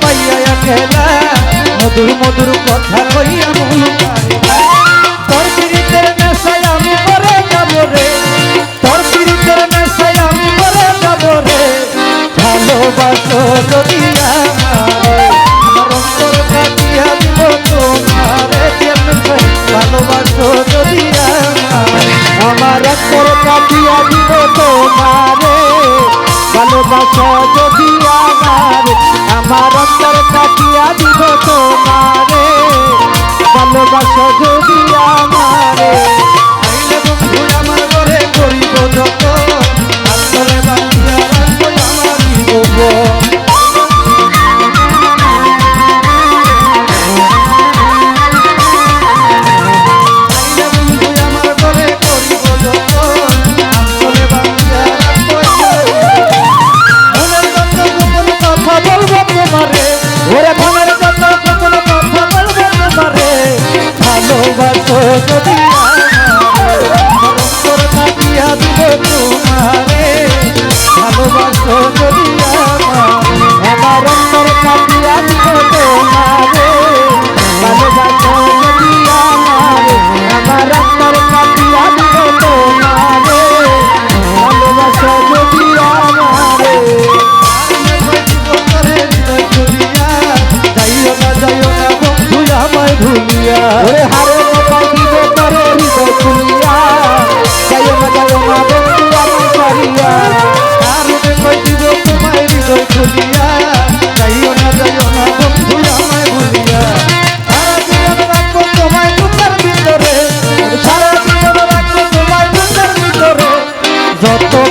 পাইয়া একলা মধুর মধুর কথা কইয়া মন তোর পিরিতের নেশায় আমি মরে যাব রে। তোর পিরিতের নেশায় আমি মরে যাব রে। ভালোবাসো যদি আমার অন্তর কাটিয়া দিব তোমারে। ভালোবাসো যদি আমারে, আমার অন্তর কাটিয়া দিব তোমারে। কাটিয়া দিব তোমারে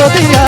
ভালোবাসো যদি